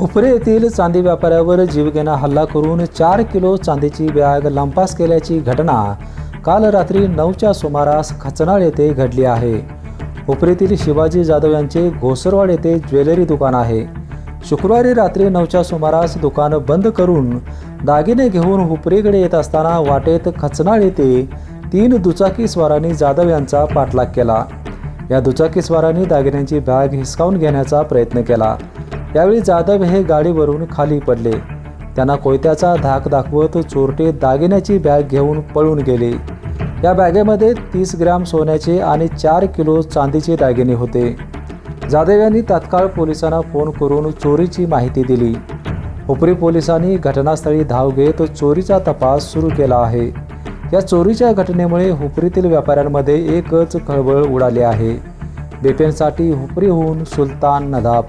उपरे येथील चांदी व्यापाऱ्यावर जीवघेणा हल्ला करून चार किलो चांदीची बॅग लंपास केल्याची घटना काल रात्री नऊच्या सुमारास खचनाळ येथे घडली आहे. उपरेतील शिवाजी जाधव यांचे घोसरवाड येथे ज्वेलरी दुकान आहे. शुक्रवारी रात्री नऊच्या सुमारास दुकान बंद करून दागिने घेऊन हुपरीकडे येत असताना वाटेत खचनाळ येथे तीन दुचाकी स्वारांनी जाधव यांचा पाठलाग केला. या दुचाकी स्वारांनी दागिन्यांची बॅग हिसकावून घेण्याचा प्रयत्न केला. यावेळी जाधव हे गाडीवरून खाली पडले. त्यांना कोयत्याचा धाक दाखवत चोरटे दागिन्याची बॅग घेऊन पळून गेले. या बॅगेमध्ये तीस ग्रॅम सोन्याचे आणि चार किलो चांदीचे दागिने होते. जाधव यांनी तत्काळ पोलिसांना फोन करून चोरीची माहिती दिली. उपरी पोलिसांनी घटनास्थळी धाव घेत चोरीचा तपास सुरू केला आहे. या चोरीच्या घटनेमुळे हुपरीतील व्यापाऱ्यांमध्ये एकच खळबळ उडाली आहे. बेपेनसाठी हुपरीहून सुलतान नदाब